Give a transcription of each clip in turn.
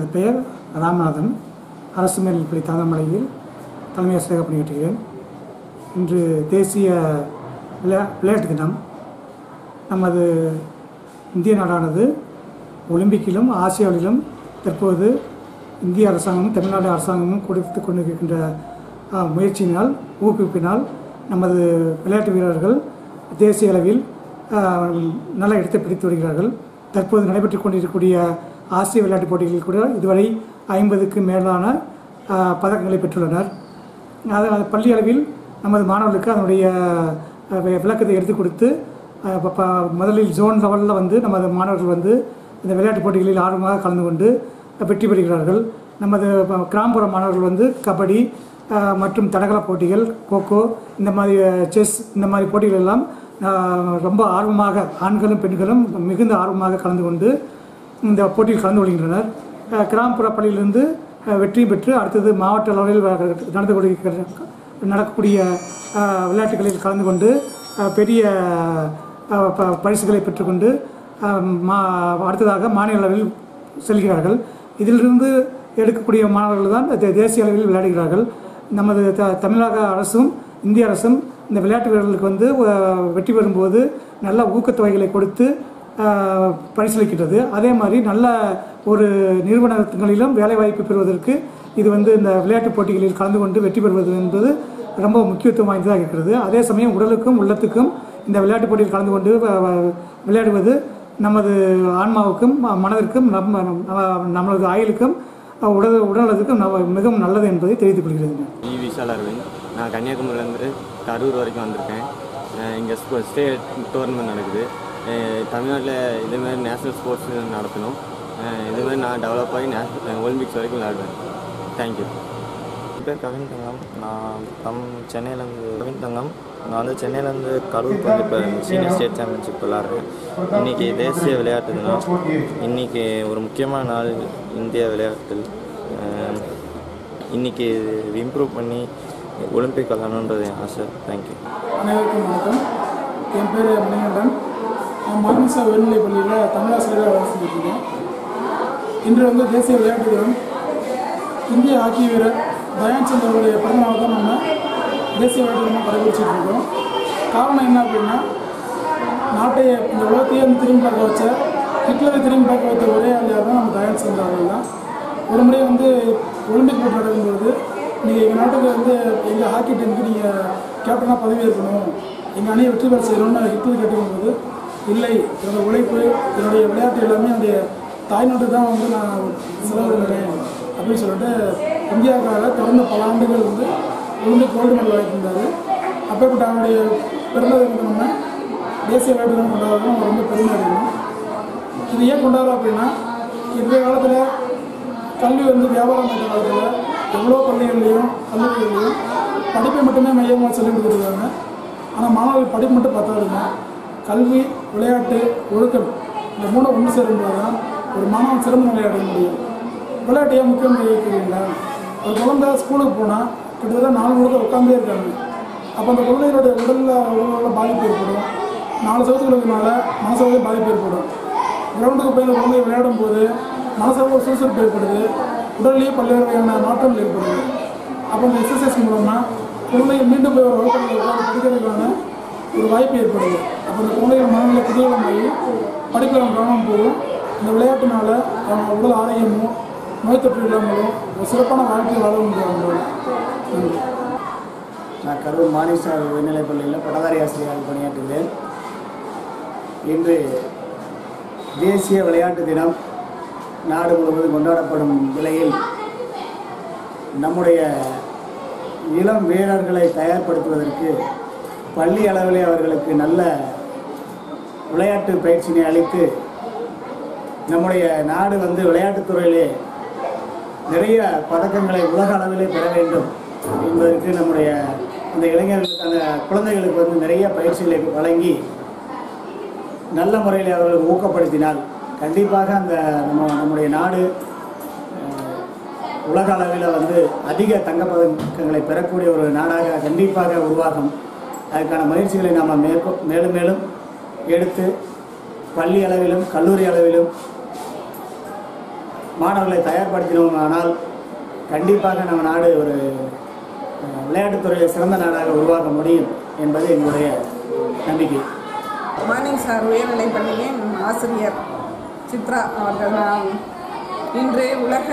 எனது பெயர் ராமநாதன். அரசு மேல்நிலைப்பள்ளி தாதமலையில் தலைமை ஆசிரியராக பணியாற்றுகிறேன். இன்று தேசிய விளையா விளையாட்டு தினம். நமது இந்திய நாடானது ஒலிம்பிக்கிலும் ஆசியாவிலும் தற்போது இந்திய அரசாங்கமும் தமிழ்நாடு அரசாங்கமும் கொடுத்து கொண்டிருக்கின்ற முயற்சியினால் ஊக்குவிப்பினால் நமது விளையாட்டு வீரர்கள் தேசிய அளவில் நல்ல இடத்தை பிடித்து வருகிறார்கள். தற்போது நடைபெற்றுக் கொண்டிருக்கக்கூடிய ஆசிய விளையாட்டுப் போட்டிகளில் கூட இதுவரை ஐம்பதுக்கு மேலான பதக்கங்களை பெற்றுள்ளனர். அதனால் பள்ளி அளவில் நமது மாணவர்களுக்கு அதனுடைய விளக்கத்தை எடுத்து கொடுத்து ப- முதலில் ஜோன் லெவலில் வந்து நமது மாணவர்கள் வந்து இந்த விளையாட்டுப் போட்டிகளில் ஆர்வமாக கலந்து கொண்டு வெற்றி பெறுகிறார்கள். நமது ப- கிராமப்புற மாணவர்கள் வந்து கபடி மற்றும் தடகள போட்டிகள் கோகோ இந்த மாதிரி செஸ் இந்த மாதிரி போட்டிகள் எல்லாம் ரொம்ப ஆர்வமாக ஆண்களும் பெண்களும் மிகுந்த ஆர்வமாக கலந்து கொண்டு இந்த போட்டியில் கலந்து கொள்கின்றனர் கிராமப்புற பள்ளியிலிருந்து வெற்றி பெற்று அடுத்தது மாவட்ட அளவில் நடந்து கொள்கிற நடக்கக்கூடிய விளையாட்டுகளில் கலந்து கொண்டு பெரிய ப- பரிசுகளை பெற்றுக்கொண்டு மா அடுத்ததாக மாநில அளவில் செல்கிறார்கள். இதிலிருந்து எடுக்கக்கூடிய மாணவர்கள் தான் தேசிய அளவில் விளையாடுகிறார்கள். நமது த தமிழக அரசும் இந்திய அரசும் இந்த விளையாட்டு வீரர்களுக்கு வந்து வெற்றி பெறும்போது நல்ல ஊக்கத்தொகைகளை கொடுத்து பரிசீலிக்கின்றது. அதே மாதிரி நல்ல ஒரு நிறுவனங்களிலும் வேலைவாய்ப்பு பெறுவதற்கு இது வந்து இந்த விளையாட்டுப் போட்டிகளில் கலந்து கொண்டு வெற்றி பெறுவது என்பது ரொம்ப முக்கியத்துவம் வாய்ந்ததாக இருக்கிறது. அதே சமயம் உடலுக்கும் உள்ளத்துக்கும் இந்த விளையாட்டுப் போட்டியில் கலந்து கொண்டு விளையாடுவது நமது ஆன்மாவுக்கும் மனதிற்கும் நம்ம நம்மளது நமது ஆயுளுக்கும் உடல் உடலுக்கும் நவ- மிகவும் நல்லது என்பதை தெரிவித்துக் கொள்கிறது. இ விஷால் அரவிந்த் நான் கன்னியாகுமரியிலேருந்து கரூர் வரைக்கும் வந்திருக்கேன். இங்கே ஸ்டேட் டோர்னமெண்ட் நடக்குது. தமிழ்நாட்டில் இதேமாதிரி நேஷ்னல் ஸ்போர்ட்ஸ் நடத்தணும். இதுமாதிரி நான் டெவலப் ஆகி நேஷ்னல் ஒலிம்பிக்ஸ் வரைக்கும் விளையாடுவேன். தேங்க்யூ என் பேர் கவின் தங்கம். நான் தம் சென்னையிலேருந்து கவின் தங்கம். நான் வந்து சென்னையிலேருந்து கரூருக்கு வந்து இப்போ சீனியர் ஸ்டேட் சாம்பியன்ஷிப் விளாட்றேன் இன்றைக்கி தேசிய விளையாட்டு தினம். இன்றைக்கி ஒரு முக்கியமான நாள் இந்திய விளையாட்டில். அஹ் இன்னைக்கு இம்ப்ரூவ் பண்ணி ஒலிம்பிக் விளாடணுன்றது என் ஆசை. தேங்க்யூ அனைவருக்கும் வணக்கம். என் பேர் மணிகண்டன். நான் மாமிசா உயர்நிலைப் பள்ளியில் தமிழாசிரியராக வேலை செஞ்சுட்ருக்கேன் இன்று வந்து தேசிய விளையாட்டு தினம். இந்திய ஹாக்கி வீரர் தயான் சந்த் அவருடைய பிறந்தநாள் தான் நம்ம தேசிய விளையாட்டு தினமாக கடைபிடிச்சிட்டு இருக்கோம். காரணம் என்ன அப்படின்னா நாட்டை இந்த உலகத்தையே வந்து திரும்பி பார்க்க வச்ச ஹிட்லரை திரும்பி பார்க்க வைத்த ஒரே ஆள் தான் நம்ம தயான் சந்த் அவர்கள் தான். ஒரு முறை வந்து ஒலிம்பிக் போட்டி நடக்கும்போது நீங்கள் எங்கள் நாட்டுக்கு வந்து எங்கள் ஹாக்கி டீமுக்கு நீங்கள் கேப்டனாக பதவி எங்கள் அணியை வெற்றி பெற செய்யணும்னு ஹிட்லர் கேட்டுக்கொண்டது இல்லை. என்னோடய உழைப்பு என்னுடைய விளையாட்டு எல்லாமே என்னுடைய தாய்நாட்டு தான் வந்து நான் செலவிடுறேன் அப்படின்னு சொல்லிட்டு இந்தியாவுக்காக தொடர்ந்து பல ஆண்டுகள் வந்து ஒலிம்பிக் கோல்டு மெடல் வாங்கியிருந்தார். அப்பேற்பட்ட அவனுடைய பிறந்தது நம்ம தேசிய விளையாட்டு தினம் கொண்டாடுறது நம்ம ரொம்ப பெருமை அடையணும் இது ஏன் கொண்டாடுறோம் அப்படின்னா இன்றைய காலத்தில் கல்வி வந்து வியாபாரம் பண்ணுற காலத்தில் எவ்வளோ பள்ளிகள்லையும் கல்லூரிகள்லையும் படிப்பை மட்டுமே மையமாக சொல்லிக் கொடுத்துருக்காங்க ஆனால் மாணவர்கள் படிப்பு மட்டும் பத்தாதுங்க கல்வி விளையாட்டு ஒழுக்கம் இந்த மூணு ஒன்று சேரும்போது தான் ஒரு மாணவன் சிறந்த நிலை அடைய முடியும். விளையாட்டு ஏன் முக்கியம் கேட்குறீங்களா ஒரு குழந்தை ஸ்கூலுக்கு போனால் கிட்டத்தட்ட நாலு முழுக்க உட்காந்தே இருக்காங்க. அப்போ அந்த குழந்தைகளுடைய உடலில் உடலில் பாதிப்பு ஏற்படும். நாலு சதவீதத்துக்குள்ளதுனால மனசளவில் பாதிப்பு ஏற்படும். கிரவுண்டுக்கு போய் இந்த குழந்தை விளையாடும் போது மனசளவு சுறுசுறுப்பு ஏற்படுது. உடல்லையே பல்வேறு வகையான மாற்றங்கள் ஏற்படுது. அப்போ இந்த எக்ஸசைஸ் மூலமாக குழந்தைகள் மீண்டும் போய் ஒரு வகுப்பு படிக்கிறதுக்கான ஒரு வாய்ப்பு ஏற்படுது. அப்போ இந்த குழந்தைகள் மனநிலை குதூகலமாகி படிப்பில் கவனம் போகும். இந்த விளையாட்டுனால அவங்க உடல் ஆரோக்கியமும் நோய் தொற்று இல்லாமலும் ஒரு சிறப்பான வாழ்க்கையை வாழ முடியும் நன்றி. நான் கரூர் மானிசா உயர்நிலைப் பள்ளியில் பட்டதாரி ஆசிரியராக பணியாற்றுகிறேன். இன்று தேசிய விளையாட்டு தினம். நாடு முழுவதும் கொண்டாடப்படும் நிலையில் நம்முடைய இளம் வீரர்களை தயார்படுத்துவதற்கு பள்ளி அளவிலே அவர்களுக்கு நல்ல விளையாட்டு பயிற்சியினை அளித்து நம்முடைய நாடு வந்து விளையாட்டுத் துறையிலே நிறைய பதக்கங்களை உலக அளவிலே பெற வேண்டும் என்பதற்கு நம்முடைய அந்த இளைஞர்களுக்கு அந்த குழந்தைகளுக்கு வந்து நிறைய பயிற்சிகளை வழங்கி நல்ல முறையில் அவர்கள் ஊக்கப்படுத்தினால் கண்டிப்பாக அந்த நம்ம நம்முடைய நாடு உலக அளவில் வந்து அதிக தங்கப்பதக்கங்களை பெறக்கூடிய ஒரு நாடாக கண்டிப்பாக உருவாகும். அதுக்கான முயற்சிகளை நாம் மேற்கொ மேலும் மேலும் எடுத்து பள்ளி அளவிலும் கல்லூரி அளவிலும் மாணவர்களை தயார்படுத்தினோம். ஆனால் கண்டிப்பாக நம்ம நாடு ஒரு விளையாட்டுத்துறையை விளையாட்டுத்துறையில் சிறந்த நாடாக உருவாக்க முடியும் என்பது எங்களுடைய நம்பிக்கை. மார்னிங் சார் உயர்நிலை பள்ளியின் ஆசிரியர் சித்ரா அவர்கள் நான் இன்று உலக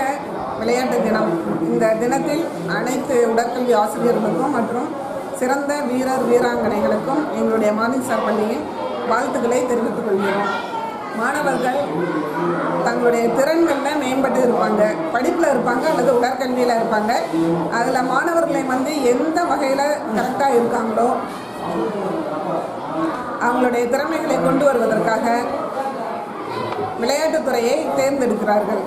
விளையாட்டு தினம். இந்த தினத்தில் அனைத்து உடற்கல்வி ஆசிரியர்களுக்கும் மற்றும் சிறந்த வீரர் வீராங்கனைகளுக்கும் எங்களுடைய மார்னிங் சார் பள்ளியின் வாழ்த்துக்களை தெரிவித்துக் கொள்கிறோம். மாணவர்கள் தங்களுடைய திறன்களில் மேம்பட்டு இருப்பாங்க படிப்பில் இருப்பாங்க அல்லது உடற்கல்வியில் இருப்பாங்க. அதில் மாணவர்களை வந்து எந்த வகையில் கரெக்டாக இருக்காங்களோ அவங்களுடைய திறமைகளை கொண்டு வருவதற்காக விளையாட்டுத்துறையை தேர்ந்தெடுக்கிறார்கள்.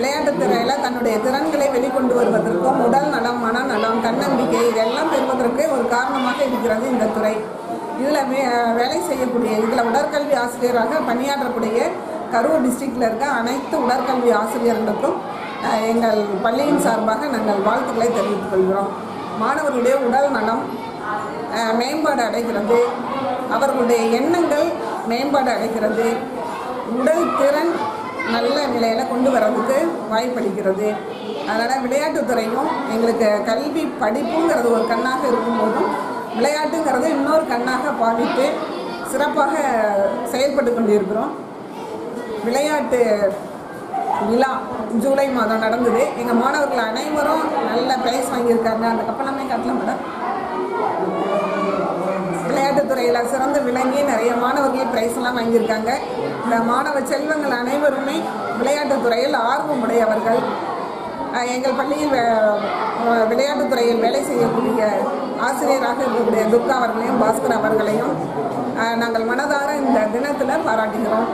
விளையாட்டுத்துறையில் தன்னுடைய திறன்களை வெளிக்கொண்டு வருவதற்கும் உடல் நலம் மனநலம் தன்னம்பிக்கை இதெல்லாம் பெறுவதற்கு ஒரு காரணமாக இருக்கிறது இந்த துறை. இதில் வே வேலை செய்யக்கூடிய இதில் உடற்கல்வி ஆசிரியராக பணியாற்றக்கூடிய கரூர் டிஸ்ட்ரிக்டில் இருக்க அனைத்து உடற்கல்வி ஆசிரியர்களுக்கும் எங்கள் பள்ளியின் சார்பாக நாங்கள் வாழ்த்துக்களை தெரிவித்துக் கொள்கிறோம். மாணவர்களுடைய உடல் நலம் மேம்பாடு அடைகிறது. அவர்களுடைய எண்ணங்கள் மேம்பாடு அடைகிறது. உடல் திறன் நல்ல நிலையில் கொண்டு வர்றதுக்கு வாய்ப்பளிக்கிறது அதனால் விளையாட்டுத்துறையும் எங்களுக்கு கல்வி படிப்புங்கிறது ஒரு கண்ணாக இருக்கும்போதும் விளையாட்டுங்கிறது இன்னொரு கண்ணாக பாவித்து சிறப்பாக செயல்பட்டு கொண்டிருக்கிறோம். விளையாட்டு விழா ஜூலை மாதம் நடந்தது. எங்கள் மாணவர்கள் அனைவரும் நல்ல ப்ரைஸ் வாங்கியிருக்காங்க. அந்த கப்பலமே காட்டலாம் மேடம் விளையாட்டுத்துறையில் சிறந்து விளங்கி நிறைய மாணவர்கள் பிரைஸ் எல்லாம் வாங்கியிருக்காங்க. இந்த மாணவ செல்வங்கள் அனைவருமே விளையாட்டுத்துறையில் ஆர்வம் ஆர்வமுடையவர்கள். எங்கள் பள்ளியில் விளையாட்டுத் விளையாட்டுத்துறையில் வேலை செய்யக்கூடிய ஆசிரியராக இருக்கக்கூடிய துர்கா அவர்களையும் பாஸ்கர் அவர்களையும் நாங்கள் மனதார இந்த தினத்தில் பாராட்டுகிறோம்.